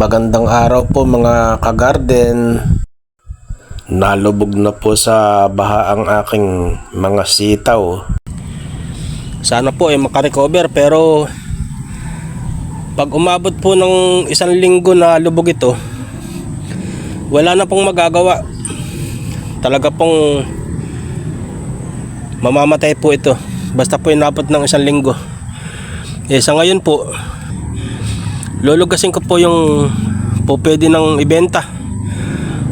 Magandang araw po mga kagarden. Nalubog na po sa baha ang aking mga sitaw. Sana po ay makarecover pero pag umabot po ng isang linggo na lubog ito, wala na pong magagawa. Talaga pong mamamatay po ito. Basta po inabot ng isang linggo. Eh sa ngayon po, lulugasin ko po yung po pwede nang ibenta.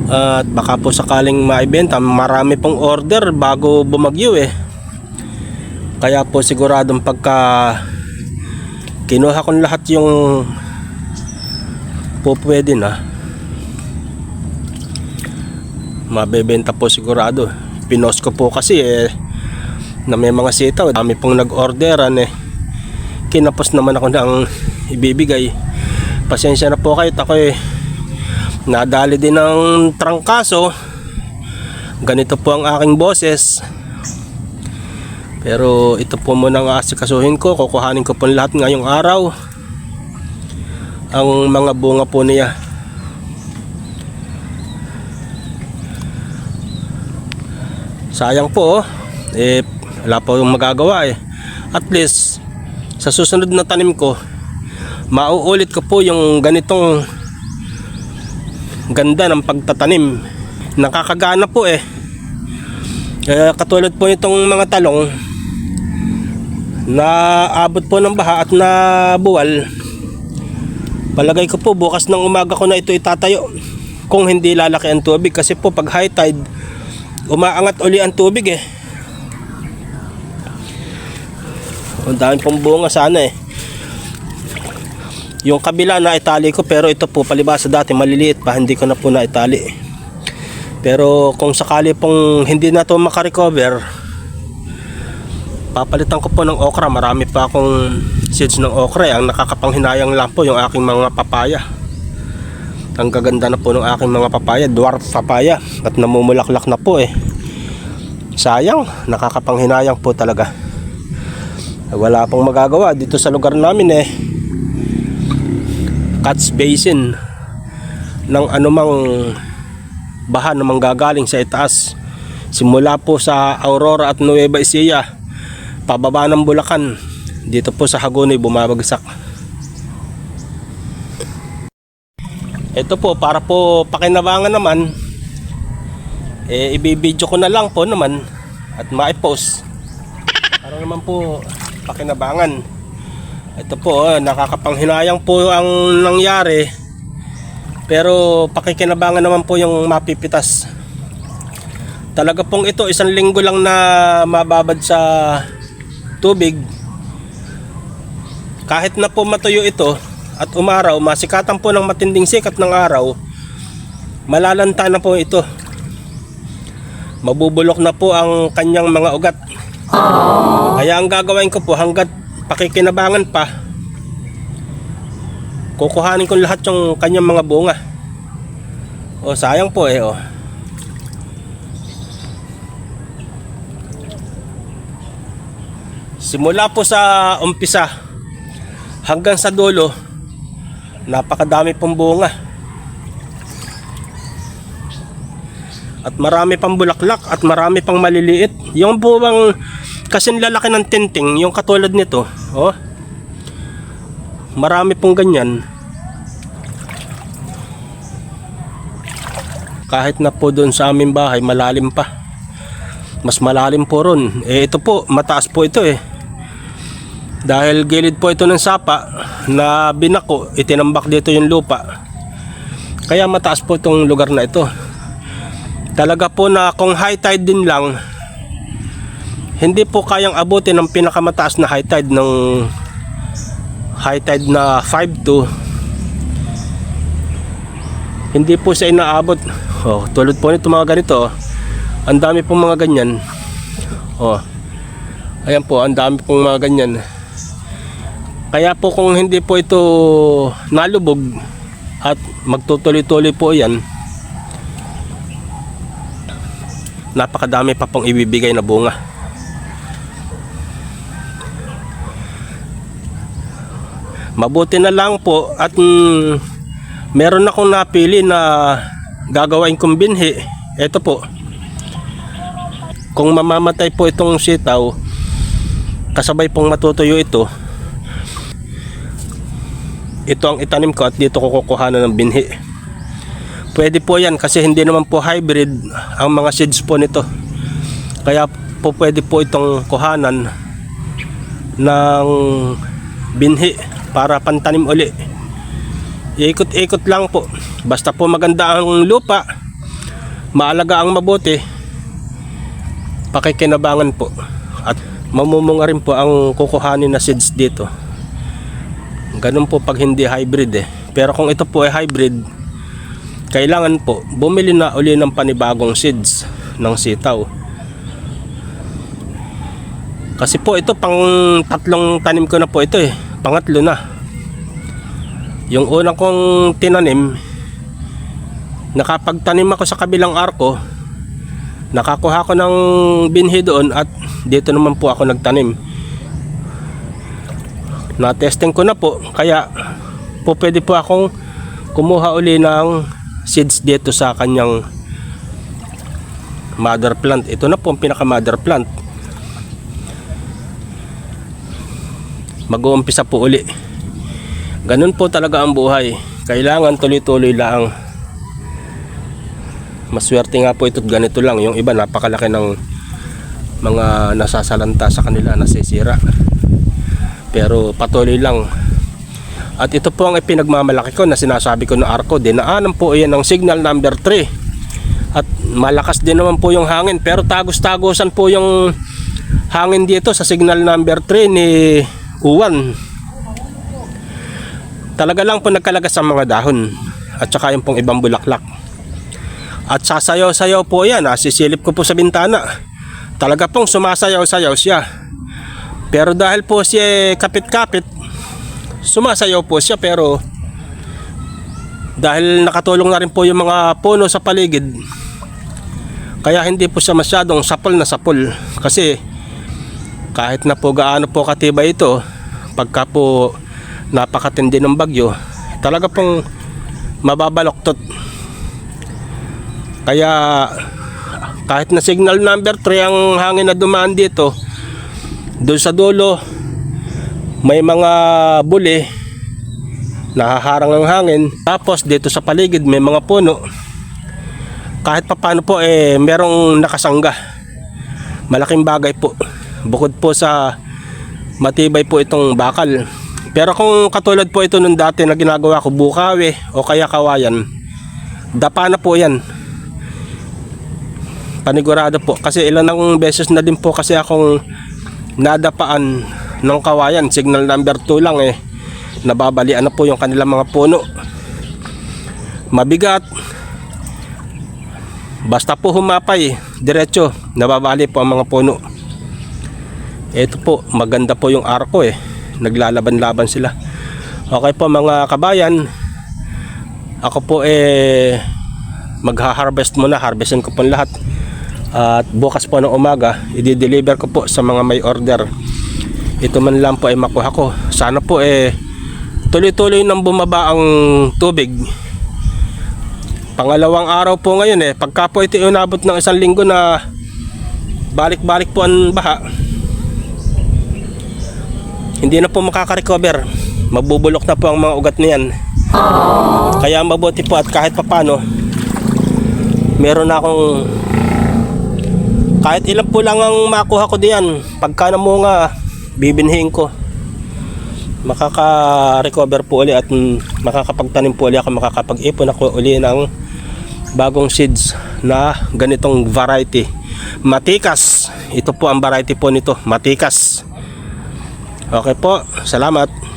At baka po sakaling maibenta marami pong order bago bumagyo eh. Kaya po siguradong pagka kinuha ko lahat yung po pwede na mabebenta po sigurado. Pinost ko po kasi eh na may mga sitaw dami pong nag-orderan eh. Kinapos naman ako ng ibibigay pasensya na po kayo ako eh nadali din ng trangkaso. Ganito po ang aking boses. Pero ito po muna ang asikasuhin ko. Kukuhanin ko po lahat ngayong araw. Ang mga bunga po niya. Sayang po oh. eh wala po yung magagawa eh. At least sa susunod na tanim ko mauulit ko po yung ganitong ganda ng pagtatanim. Nakakagana po eh. Kaya katulad po itong mga talong na abot po ng baha at na buwal palagay ko po bukas ng umaga ko na ito itatayo kung hindi lalaki ang tubig. Kasi po pag high tide umaangat uli ang tubig eh. Ang dami pong bunga sana eh yung kabila na itali ko pero ito po palibasa dati maliliit pa hindi ko na po na itali. Pero kung sakali pong hindi na to makarecover papalitan ko po ng okra. Marami pa akong seeds ng okra. eh. Ang nakakapanghinayang lang po yung aking mga papaya. Ang gaganda na po ng aking mga papaya, dwarf papaya at namumulaklak na po eh. Sayang, nakakapanghinayang po talaga. Wala pong magagawa dito sa lugar namin eh catch basin ng anumang baha na manggagaling sa itaas. Simula po sa Aurora at Nueva Ecija pababa ng Bulacan. Dito po sa Hagonoy bumabagsak. Ito po para po pakinabangan naman eh ibibidyo ko na lang po naman at maipost para naman po pakinabangan ito po, ah, nakakapanghinayang po ang nangyari. Pero pakikinabangan naman po yung mapipitas. Talaga pong ito, isang linggo lang na mababad sa tubig. Kahit na po matuyo ito at umaraw, masikatan po ng matinding sikat ng araw, malalanta na po ito. Mabubulok na po ang kanyang mga ugat. Kaya ang gagawin ko po hanggat pakikinabangan pa. Kukuhanin ko lahat yung kanyang mga bunga. O sayang po eh oh. simula po sa umpisa hanggang sa dulo napakadami pong bunga. At marami pang bulaklak at marami pang maliliit. Yung po bang kasing lalaki ng tinting yung katulad nito oh. Marami pong ganyan. Kahit na po doon sa aming bahay malalim pa. Mas malalim po ron. Eh ito po mataas po ito eh. Dahil gilid po ito ng sapa na binako itinambak dito yung lupa. Kaya mataas po itong lugar na ito. Talaga po na kung high tide din lang hindi po kayang abutin ng pinakamataas na high tide ng high tide na 5 hindi po siya inaabot. Oh, tulad po nito mga ganito oh. ang dami pong mga ganyan. Oh. ayan po ang dami pong mga ganyan. Kaya po kung hindi po ito nalubog at magtutuloy-tuloy po yan napakadami pa pong ibibigay na bunga mabuti na lang po at mm, meron akong napili na gagawain kong binhi. Ito po. Kung mamamatay po itong sitaw, kasabay pong matutuyo ito, ito ang itanim ko at dito ko kukuhanan ng binhi. Pwede po yan kasi hindi naman po hybrid ang mga seeds po nito. Kaya po pwede po itong kuhanan ng binhi para pantanim uli. Ikot-ikot lang po. Basta po maganda ang lupa, maalaga ang mabuti, pakikinabangan po. At mamumunga rin po ang kukuhanin na seeds dito. Ganun po pag hindi hybrid eh. Pero kung ito po ay hybrid, kailangan po bumili na uli ng panibagong seeds ng sitaw. Kasi po ito pang tatlong tanim ko na po ito eh. Pangatlo na. Yung unang kong tinanim, nakapagtanim ako sa kabilang arko, nakakuha ko ng binhi doon at dito naman po ako nagtanim. Na-testing ko na po, kaya po pwede po akong kumuha uli ng seeds dito sa kanyang mother plant. Ito na po ang pinaka mother plant. Mag-uumpisa po uli. Ganun po talaga ang buhay. Kailangan tuloy-tuloy lang. Maswerte nga po ito't ganito lang. Yung iba napakalaki ng mga nasasalanta sa kanila, nasisira. Pero patuloy lang. At ito po ang ipinagmamalaki ko na sinasabi ko na arko. Dinaanan po yan ng signal number 3. At malakas din naman po yung hangin. Pero tagos-tagosan po yung hangin dito sa signal number 3 ni Uwan. Talaga lang po nagkalagas ang mga dahon. At saka yung pong ibang bulaklak. At sasayaw-sayaw po yan. Nasisilip ko po sa bintana. Talaga pong sumasayaw-sayaw siya. Pero dahil po siya kapit-kapit, sumasayaw po siya pero dahil nakatulong na rin po yung mga puno sa paligid, kaya hindi po siya masyadong sapol na sapol. Kasi kahit na po gaano po katibay ito, pagka po napakatindi ng bagyo, talaga pong mababaloktot. Kaya kahit na signal number 3 ang hangin na dumaan dito, doon sa dulo, may mga buli nahaharang ng hangin. Tapos dito sa paligid may mga puno. Kahit papano po eh merong nakasangga. Malaking bagay po. Bukod po sa matibay po itong bakal. Pero kung katulad po ito nung dati na ginagawa ko bukawi o kaya kawayan, dapa na po yan. Panigurado po. Kasi ilan ng beses na din po kasi akong nadapaan ng kawayan. Signal number 2 lang eh. Nababalian na po yung kanilang mga puno. Mabigat. Basta po humapay, diretso, nababali po ang mga puno. Ito po, maganda po yung arko eh. Naglalaban-laban sila. Okay po mga kabayan. Ako po eh magha-harvest muna. Harvestin ko po lahat. At bukas po ng umaga, i-deliver ko po sa mga may order. Ito man lang po ay makuha ko. Sana po eh tuloy-tuloy nang bumaba ang tubig. Pangalawang araw po ngayon eh. Pagka po ito inabot ng isang linggo na balik-balik po ang baha, hindi na po makaka-recover. Mabubulok na po ang mga ugat niyan. Kaya mabuti po at kahit papano, meron na akong kahit ilan po lang ang makuha ko diyan. Pagka namunga, bibinhin ko. Makaka-recover po uli at makakapagtanim po uli ako, makakapag-ipon ako uli ng bagong seeds na ganitong variety. Matikas. Ito po ang variety po nito, matikas. Okay po, salamat.